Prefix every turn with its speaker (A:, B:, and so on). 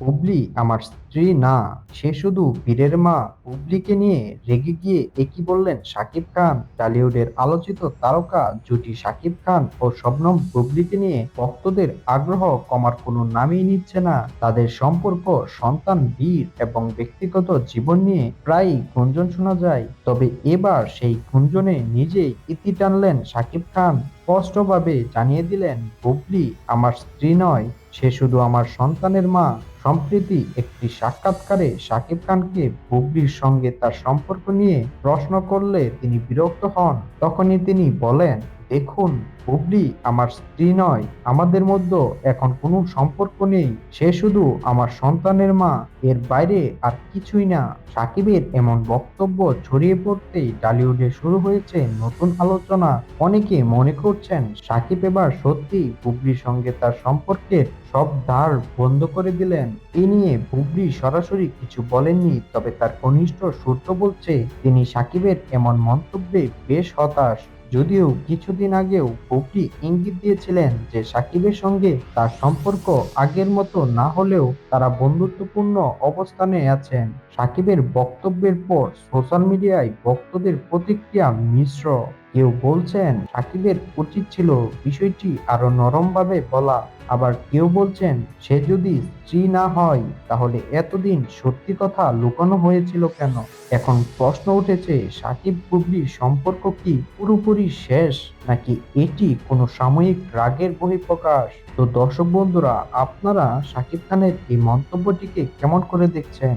A: বুবলি আমার স্ত্রী না, সে শুধু বীরের মা বুবলিকে নিয়ে রেগে গিয়ে একই বললেন শাকিব খান। টলিউডের আলোচিত তারকা জুটি শাকিব খান ও শবনম বুবলিকে নিয়ে ভক্তদের আগ্রহ কমার কোনো নামই নিচ্ছে না। তাদের সম্পর্ক, সন্তান, বীর এবং ব্যক্তিগত জীবন নিয়ে প্রায়ই গুঞ্জন শোনা যায়। তবে এবার সেই গুঞ্জনে নিজেই ইতি টানলেন শাকিব খান। স্পষ্টভাবে জানিয়ে দিলেন, বুবলি আমার স্ত্রী নয়। সে শুধু আমার সন্তানের মা, সম্প্রীতি একটি সাক্ষাৎকারে শাকিব খানকে বুবলির সঙ্গে তার সম্পর্ক নিয়ে প্রশ্ন করলে তিনি বিরক্ত হন। তখনই তিনি বলেন দেখুন, বুবলি, আমার স্ত্রী নয়, আমাদের মধ্যে এখন কোনো সম্পর্ক নেই। সে শুধু আমার সন্তানের মা, এর বাইরে আর কিছুই না। সাকিবের এমন বক্তব্য ছড়িয়ে পড়তেই টলিউডে শুরু হয়েছে নতুন আলোচনা। অনেকে মনে করছেন, সাকিব এবার সত্যি বুবলির সঙ্গে তার সম্পর্কের সব দ্বার বন্ধ করে দিলেন। এ নিয়ে বুবলি সরাসরি কিছু বলেননি, তবে তার কনিষ্ঠ সূত্র বলছে, তিনি সাকিবের এমন মন্তব্যে বেশ হতাশ। যদিও কিছুদিন আগেও বুবলি ইঙ্গিত দিয়েছিলেন যে সাকিবের সঙ্গে তার সম্পর্ক আগের মতো না হলেও তারা বন্ধুত্বপূর্ণ অবস্থানে আছেন। সাকিবের বক্তব্যের পর সোশ্যাল মিডিয়ায় ভক্তদের প্রতিক্রিয়া মিশ্র। কেউ বলছেন সাকিবের উচিত ছিল বিষয়টি আরও নরমভাবে বলা। আবার কেউ বলছেন সে যদি স্ত্রী না হয়, তাহলে এতদিন সত্যি কথা লুকানো হয়েছিল কেন? এখন প্রশ্ন উঠেছে, সাকিব বুবলির সম্পর্ক কি পুরোপুরি শেষ, নাকি এটি কোনো সাময়িক রাগের বহিঃপ্রকাশ? তো দর্শক বন্ধুরা, আপনারা সাকিব খানের এই মন্তব্যটিকে কেমন করে দেখছেন?